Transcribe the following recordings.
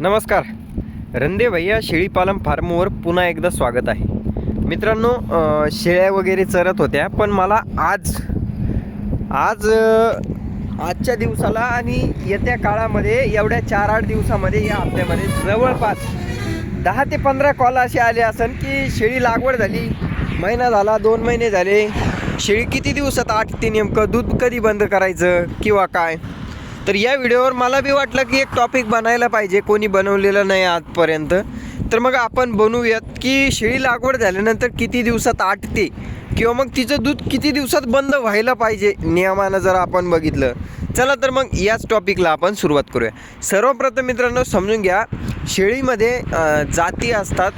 नमस्कार. रंदे भैया शेळीपालन फार्मवर पुन्हा एकदा स्वागत आहे. मित्रांनो शेळ्या वगैरे चरत होत्या पण मला आज आज आजच्या दिवसाला आणि येत्या काळामध्ये एवढ्या चार आठ दिवसामध्ये या हप्त्यामध्ये जवळपास दहा ते पंधरा कॉल असे आले असन की शेळी लागवड झाली महिना झाला दोन महिने झाले. शेळी किती दिवसात आटते नेमकं? दूध कधी बंद करायचं? किंवा काय? तर या व्हिडिओवर मला बी वाटलं की एक टॉपिक बनायला पाहिजे कोणी बनवलेलं नाही आजपर्यंत. तर मग आपण बनवूयात की शेळी लागवड झाल्यानंतर किती दिवसात आटते? किंवा मग तिचं दूध किती दिवसात बंद व्हायला पाहिजे नियमानं जर आपण बघितलं चला तर मग याच टॉपिकला आपण सुरुवात करूया. सर्वप्रथम मित्रांनो समजून घ्या शेळीमध्ये जाती असतात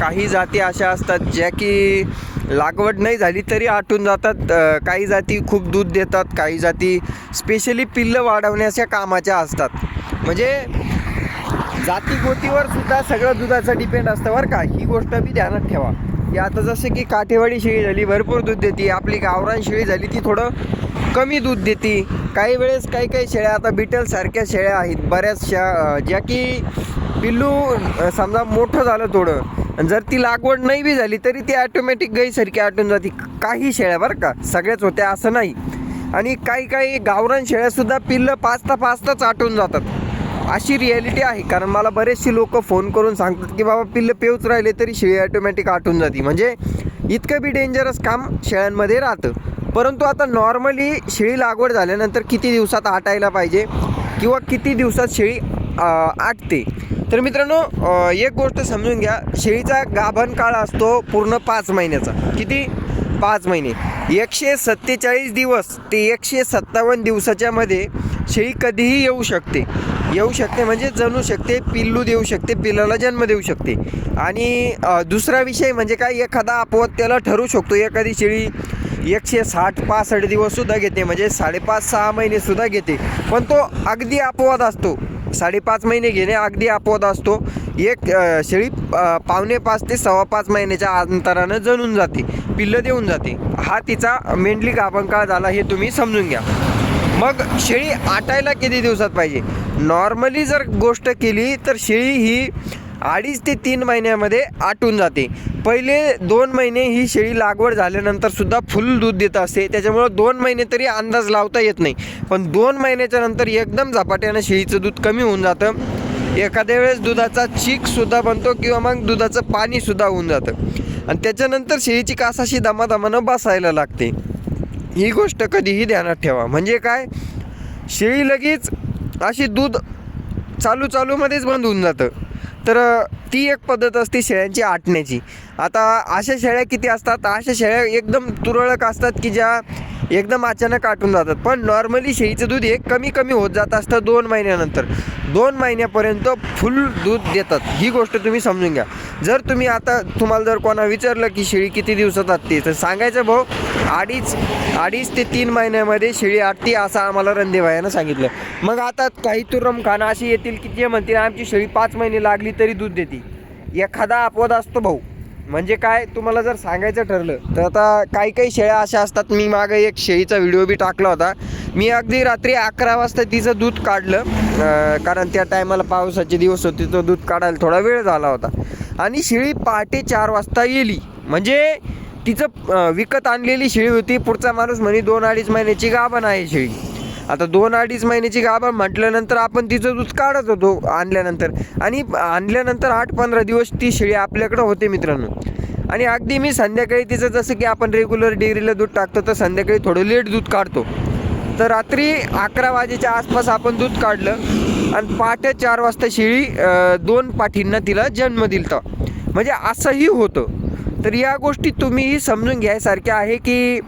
काही जाती अशा असतात ज्या की लागवड नाही झाली तरी आटून जातात काही जाती खूप दूध देतात काही जाती स्पेशली पिल्लं वाढवण्याच्या कामाच्या असतात. म्हणजे जाती गोतीवर सुद्धा सगळं दुधाचं डिपेंड असतं बरं का ही गोष्ट बी ध्यानात ठेवा. की आता जसं की काठेवाडी शेळी झाली भरपूर दूध देते. आपली गावरान शेळी झाली ती थोडं कमी दूध देते. काही वेळेस काही काही शेळ्या आता बिटलसारख्या शेळ्या आहेत. बऱ्याचशा ज्या की पिल्लू समजा मोठं झालं थोडं आणि जर ती लागवड नाही बी झाली तरी ती ॲटोमॅटिक गाईसारखी आटून जाते. काही शेळ्या बरं का सगळ्याच होत्या असं नाही. आणि काही काही गावरान शेळ्यासुद्धा पिल्लं पाचता पाचताच आटून जातात. अशी रिॲलिटी आहे. कारण मला बरेचसे लोक फोन करून सांगतात की बाबा पिल्लं पेवच राहिले तरी शेळी ऑटोमॅटिक आटून जाते. म्हणजे इतकं बी डेंजरस काम शेळ्यांमध्ये राहतं. परंतु आता नॉर्मली शेळी लागवड झाल्यानंतर किती दिवसात आटायला पाहिजे किंवा किती दिवसात शेळी आटते? तर मित्रांनो एक गोष्ट समजून घ्या. शेळीचा गाभण काळ असतो पूर्ण पाच महिन्याचा. किती? पाच महिने. एकशे सत्तेचाळीस दिवस ते एकशे सत्तावन्न दिवसाच्या मध्ये शेळी कधीही येऊ शकते. येऊ शकते म्हणजे जणू शकते पिल्लू देऊ शकते पिल्लाला जन्म देऊ शकते. आणि दुसरा विषय म्हणजे काय? एखादा अपवाद त्याला ठरू शकतो. एखादी शेळी एकशे साठ पासष्ट दिवससुद्धा घेते म्हणजे साडेपाच सहा महिनेसुद्धा घेते. पण तो अगदी अपवाद असतो. साडेपाच महिने घेणे अगदी अपवाद असतो. एक शेळी पावणे पाच ते सव्वा पाच महिन्याच्या अंतरानं जणून जाते पिल्लं देऊन जाते. हा तिचा मेंढली गाभंकाळ झाला हे तुम्ही समजून घ्या. मग शेळी आटायला किती दिवसात पाहिजे? नॉर्मली जर गोष्ट केली तर शेळी ही अडीच ते तीन महिन्यामध्ये आटून जाते. पहिले दोन महिने ही शेळी लागवड झाल्यानंतर सुद्धा फुल दूध देत असते. त्याच्यामुळं दोन महिने तरी अंदाज लावता येत नाही. पण दोन महिन्याच्या नंतर एकदम झपाट्यानं शेळीचं दूध कमी होऊन जातं. एखाद्या वेळेस दुधाचा चीकसुद्धा बनतो किंवा मग दुधाचं पाणीसुद्धा होऊन जातं. आणि त्याच्यानंतर शेळीची कासाशी दमादमानं बसायला लागते. ही गोष्ट कधीही ध्यानात ठेवा. म्हणजे काय? शेळी लगेच अशी दूध चालू चालूमध्येच बंद होऊन जातं. तर ती एक पद्धत असते शेळ्यांची आटण्याची. आता अशा शेळ्या किती असतात? अशा शेळ्या एकदम तुरळक असतात की ज्या एकदम अचानक आटून जातात. पण नॉर्मली शेळीचं दूध हे कमी कमी होत जात असतं दोन महिन्यानंतर. दोन महिन्यापर्यंत फुल दूध देतात. ही गोष्ट तुम्ही समजून घ्या. जर तुम्ही आता तुम्हाला जर कोणा विचारलं की शेळी किती दिवसात आटते तर सांगायचं भाऊ अडीच अडीच ते तीन महिन्यामध्ये शेळी आटते असं आम्हाला रणदेवायानं सांगितलं. मग आता काही तुरम खाणं अशी येतील की जे म्हणतील आमची शेळी पाच महिने लागली तरी दूध देते. एखादा अपवाद असतो भाऊ. म्हणजे काय तुम्हाला जर सांगायचं ठरलं तर आता काही काही शेळ्या अशा असतात मी मागं एक शेळीचा व्हिडिओ बी टाकला होता. मी अगदी रात्री अकरा वाजता तिचं दूध काढलं कारण त्या टायमाला पावसाचे दिवस होते तो दूध काढायला थोडा वेळ झाला होता. आणि शेळी पहाटे चार वाजता येली. म्हणजे तिचं विकत आणलेली शेळी होती पुढचा माणूस म्हणे दोन अडीच महिन्याची गाभण आहे शेळी. आता दोन अडीच महिन्याची गाभा म्हटल्यानंतर आपण तिचं दूध काढत होतो आणल्यानंतर. आणि आणल्यानंतर आठ पंधरा दिवस ती शेळी आपल्याकडं होते मित्रांनो. आणि अगदी मी संध्याकाळी तिचं जसं की आपण रेग्युलर डेअरीला दूध टाकतो तर संध्याकाळी थोडं लेट दूध काढतो. तर रात्री अकरा वाजेच्या आसपास आपण दूध काढलं आणि पहाटे चार वाजता शेळी दोन पाठींना तिला जन्म दिलता. म्हणजे असंही होतं. तर या गोष्टी तुम्हीही समजून घ्यायसारख्या आहे की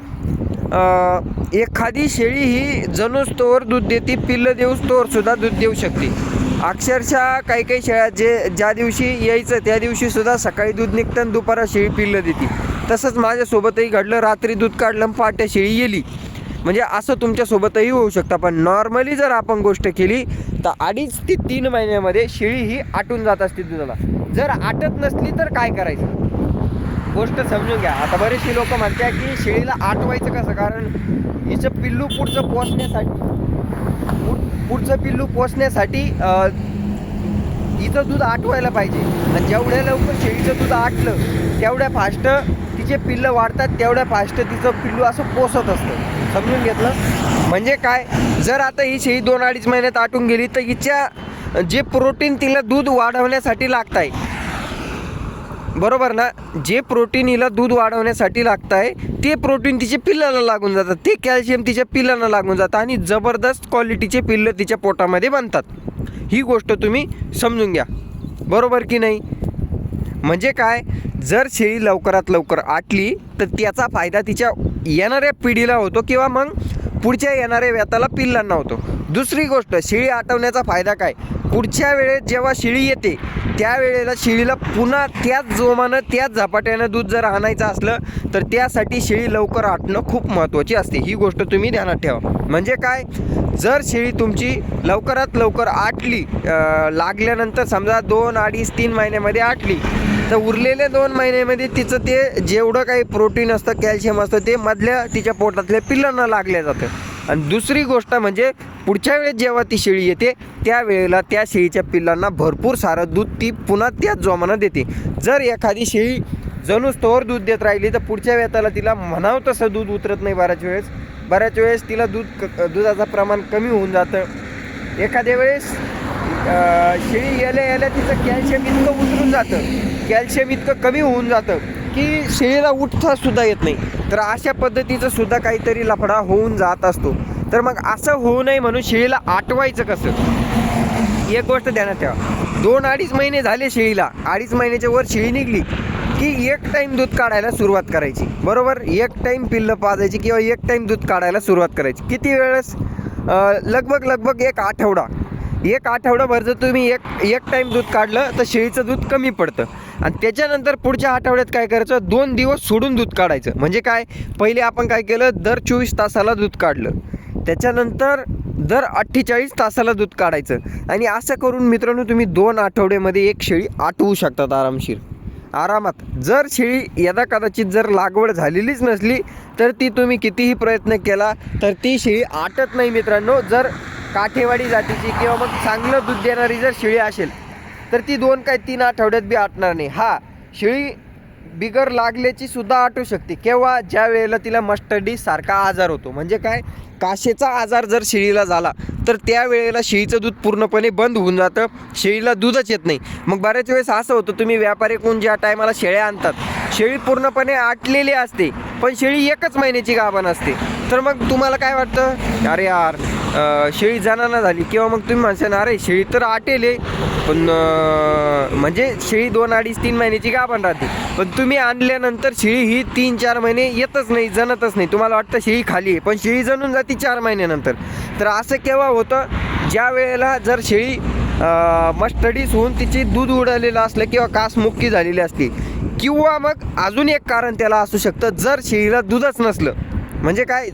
एखादी शेळी ही जणू तोवर दूध देते पिल्लं देऊस तोवर सुद्धा दूध देऊ शकते. अक्षरशः काही काही शेळ्या जे ज्या दिवशी यायचं त्या दिवशी सुद्धा सकाळी दूध निघतं दुपारा शेळी पिल्लं देते. तसंच माझ्यासोबतही घडलं रात्री दूध काढलं आणि पहाटे शेळी गेली म्हणजे असं तुमच्यासोबतही होऊ शकतं पण नॉर्मली जर आपण गोष्ट केली तर अडीच ते तीन महिन्यामध्ये शेळी ही आटून जात असते दुधाला. जर आटत नसली तर काय करायचं? गोष्ट समजून घ्या. आता बरेचशी लोक म्हणतात की शेळीला आटवायचं कसं? कारण हिचं पिल्लू पुढचं पोचण्यासाठी पुढ- पुढचं पिल्लू पोचण्यासाठी हिचं दूध आटवायला पाहिजे. आणि जेवढ्या लवकर शेळीचं दूध आटलं तेवढ्या फास्ट तिचे पिल्लं वाढतात तेवढ्या फास्ट तिचं पिल्लू असं पोसत असतं. समजून घेतलं? म्हणजे काय? जर आता ही शेळी दोन अडीच महिन्यात आटून गेली तर हिच्या जे प्रोटीन तिला दूध वाढवण्यासाठी लागत आहे बरोबर ना? जे प्रोटीन हिला दूध वाढवण्यासाठी लागत आहे ते प्रोटीन तिच्या पिल्लाला लागून जातात. ते कॅल्शियम तिच्या पिल्लांना लागून जातं आणि जबरदस्त क्वालिटीचे पिल्लं तिच्या पोटामध्ये बनतात. ही गोष्ट तुम्ही समजून घ्या. बरोबर की नाही? म्हणजे काय? जर शेळी लवकरात लवकर आटली तर त्याचा फायदा तिच्या येणाऱ्या पिढीला होतो किंवा मग पुढच्या येणाऱ्या व्यताला पिल्लांना होतो. दुसरी गोष्ट शिळी आटवण्याचा फायदा काय? पुढच्या वेळेत जेव्हा शेळी येते त्यावेळेला शिळीला पुन्हा त्याच जोमानं त्याच झपाट्यानं दूध जर आणायचं असलं तर त्यासाठी शिळी लवकर आटणं खूप महत्त्वाची असते. ही गोष्ट तुम्ही ध्यानात ठेवा. म्हणजे काय? जर शेळी तुमची लवकरात लवकर आटली लागल्यानंतर समजा दोन अडीच तीन महिन्यामध्ये आटली तर उरलेल्या दोन महिन्यामध्ये तिचं ते जेवढं काही प्रोटीन असतं कॅल्शियम असतं ते मधल्या तिच्या पोटातल्या पिल्लांना लागल्या जातं. आणि दुसरी गोष्ट म्हणजे पुढच्या वेळेस जेव्हा ती शेळी येते त्यावेळेला त्या शेळीच्या पिल्लांना भरपूर सारं दूध ती पुन्हा त्याच जोमानं देते. जर एखादी शेळी जणू स्टोअर दूध देत राहिली तर पुढच्या वेताला तिला म्हणावं तसं दूध उतरत नाही बऱ्याच वेळेस. बऱ्याच वेळेस तिला दूध क दुधाचं प्रमाण कमी होऊन जातं. एखाद्या वेळेस शेळी यायला यायला तिचं कॅल्शियम इतकं उतरून जातं कॅल्शियम इतकं कमी होऊन जातं की शेळीला उठता सुद्धा येत नाही. तर अशा पद्धतीचं सुद्धा काहीतरी लफडा होऊन जात असतो. तर मग असं होऊ नये म्हणून शेळीला आटवायचं कसं? एक गोष्ट ध्यानात ठेवा. दोन अडीच महिने झाले शेळीला. अडीच महिन्याच्या वर शेळी निघली की एक टाईम दूध काढायला सुरुवात करायची. बरोबर? एक टाईम पिल्लं पाजायची किंवा एक टाईम दूध काढायला सुरुवात करायची. किती वेळेस? लगभग लगभग एक आठवडा. एक आठवडाभर जर तुम्ही एक एक टाईम दूध काढलं तर शेळीचं दूध कमी पडतं. आणि त्याच्यानंतर पुढच्या आठवड्यात काय करायचं? दोन दिवस सोडून दूध काढायचं. म्हणजे काय? पहिले आपण काय केलं? दर चोवीस तासाला दूध काढलं. त्याच्यानंतर दर अठ्ठेचाळीस तासाला दूध काढायचं. आणि असं करून मित्रांनो तुम्ही दोन आठवड्यामध्ये एक शेळी आटवू शकतात आरामशीर. आरामात. जर शेळी यदा कदाचित जर लागवड झालेलीच नसली तर ती तुम्ही कितीही प्रयत्न केला तर ती शेळी आटत नाही मित्रांनो. जर काठेवाडी जातीची किंवा मग चांगलं दूध देणारी जर शेळी असेल तर ती दोन काय तीन आठवड्यात बी आटणार नाही. हा शेळी बिगर लागल्याची सुद्धा आटू शकते. केव्हा? ज्या वेळेला तिला मस्टडी सारखा आजार होतो. म्हणजे काय? काशेचा आजार जर शेळीला झाला तर त्यावेळेला शेळीचं दूध पूर्णपणे बंद होऊन जातं. शेळीला दूधच येत नाही. मग बऱ्याच वेळेस असं होतं तुम्ही व्यापारी कोण ज्या टायमाला शेळ्या आणतात शेळी पूर्णपणे आटलेली असते पण शेळी एकच महिन्याची गाभण असते. तर मग तुम्हाला काय वाटतं? अरे यार शेळी जणांना झाली किंवा मग तुम्ही म्हणशाल अरे शेळी तर आटेल आहे. पण म्हणजे शेळी दोन अडीच तीन महिन्याची गाभण राहते. पण तुम्ही आणल्यानंतर शेळी ही तीन चार महिने येतच नाही जणतच नाही. तुम्हाला वाटतं शेळी खाली आहे पण शेळी जणून जाते चार महिन्यानंतर. तर असं केव्हा होतं? ज्या वेळेला जर शेळी मस्टडीज होऊन तिची दूध उडालेलं असलं किंवा कास मुक्की झालेली असते किंवा मग अजून एक कारण त्याला असू शकतं जर शेळीला दूधच नसलं. म्हणजे काय?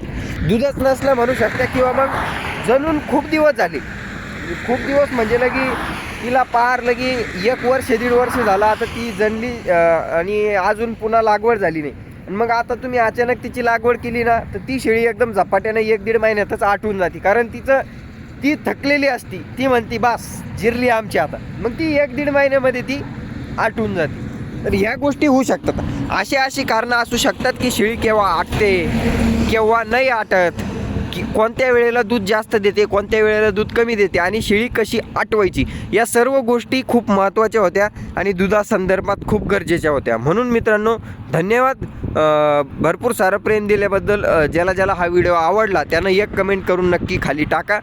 दूधच नसलं म्हणू शकतं किंवा मग जणून खूप दिवस झाले. खूप दिवस म्हणजे लगी तिला पार लगी एक वर्ष दीड वर्ष झाला. आता ती जणली आणि अजून पुन्हा लागवड झाली नाही. आणि मग आता तुम्ही अचानक तिची लागवड केली ना तर ती शेळी एकदम झपाट्याने एक दीड महिन्यातच आटून जाते. कारण तिचं ती थकलेली असती. ती म्हणती बास जिरली आमची आता. मग ती एक दीड महिन्यामध्ये ती आटून जाते. तर ह्या गोष्टी होऊ शकतात. अशी अशी कारणं असू शकतात की शेळी केव्हा आटते केव्हा नाही आटत की कोणत्या वेळेला दूध जास्त देते कोणत्या वेळेला दूध कमी देते आणि शेळी कशी आटवायची या सर्व गोष्टी खूप महत्त्वाच्या होत्या आणि दुधासंदर्भात खूप गरजेच्या होत्या. म्हणून मित्रांनो धन्यवाद. भरपूर सारं प्रेम दिल्याबद्दल ज्याला ज्याला हा व्हिडिओ आवडला त्यानं एक कमेंट करून नक्की खाली टाका.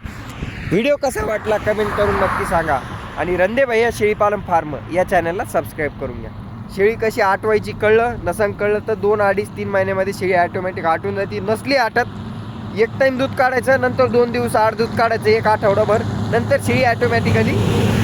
व्हिडिओ कसा वाटला कमेंट करून नक्की सांगा. आणि रंदे भैया शेळीपालन फार्म या चॅनलला सबस्क्राईब करून घ्या. शेळी कशी आटवायची कळलं नसं कळलं तर दोन अडीच तीन महिन्यामध्ये शेळी ॲटोमॅटिक आटून जाते. नसली आटत एक टाइम दूध काढायचं नंतर दोन दिवस आठ दूध काढायचं एक आठवडाभर. नंतर शेळी ॲटोमॅटिकली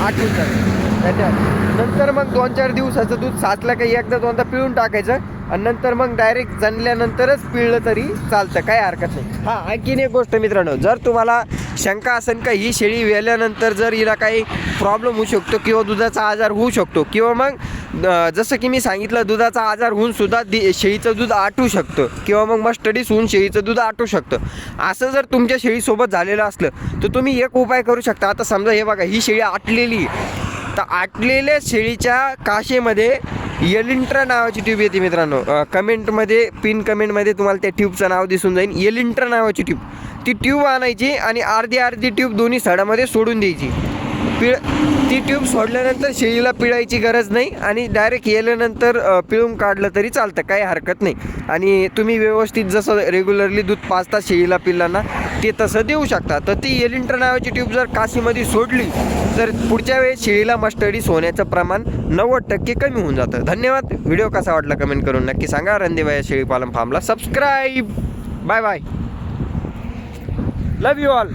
आठवून जाते धन्यवाद. नंतर मग दोन चार दिवसाचं दूध साचलं काही एकदा दोनदा पिळून टाकायचं आणि नंतर मग डायरेक्ट जणल्यानंतरच पिळलं तरी चालतं काय हरकत नाही. हां आणखीन एक गोष्ट मित्रांनो जर तुम्हाला शंका असेल का ही शेळी वेल्यानंतर जर हिला काही प्रॉब्लेम होऊ शकतो किंवा दुधाचा आजार होऊ शकतो किंवा मग जसं की मी सांगितलं दुधाचा आजार होऊन सुद्धा दि शेळीचं दूध आटू शकतं. किंवा मग स्टडीज होऊन शेळीचं दूध आटू शकतं. असं जर तुमच्या शेळीसोबत झालेलं असलं तर तुम्ही एक उपाय करू शकता. आता समजा हे बघा ही शेळी आटलेली आहे. तर आटलेल्या शेळीच्या काशेमध्ये येलिंट्रा नावाची ट्यूब येते मित्रांनो. कमेंटमध्ये पिन कमेंटमध्ये तुम्हाला त्या ट्यूबचं नाव दिसून जाईल. एलिंट्रा नावाची ट्यूब. ती ट्यूब आणायची आणि अर्धी अर्धी ट्यूब दोन्ही सडामध्ये सोडून द्यायची. पिळ ती ट्यूब सोडल्यानंतर शेळीला पिळायची गरज नाही आणि डायरेक्ट येल्यानंतर पिळून काढलं तरी चालतं काही हरकत नाही. आणि तुम्ही व्यवस्थित जसं रेग्युलरली दूध पाचता शेळीला पिल्लांना ते तसं देऊ शकता. तर ती एलिंटर नावाची ट्यूब जर काशीमध्ये सोडली तर पुढच्या वेळेस शेळीला मस्टडीस होण्याचं प्रमाण नव्वद टक्के कमी होऊन जातं. धन्यवाद. व्हिडिओ कसा वाटला कमेंट करून नक्की सांगा. रणदेवा या शेळीपालन फार्मला subscribe. Bye bye. Love you all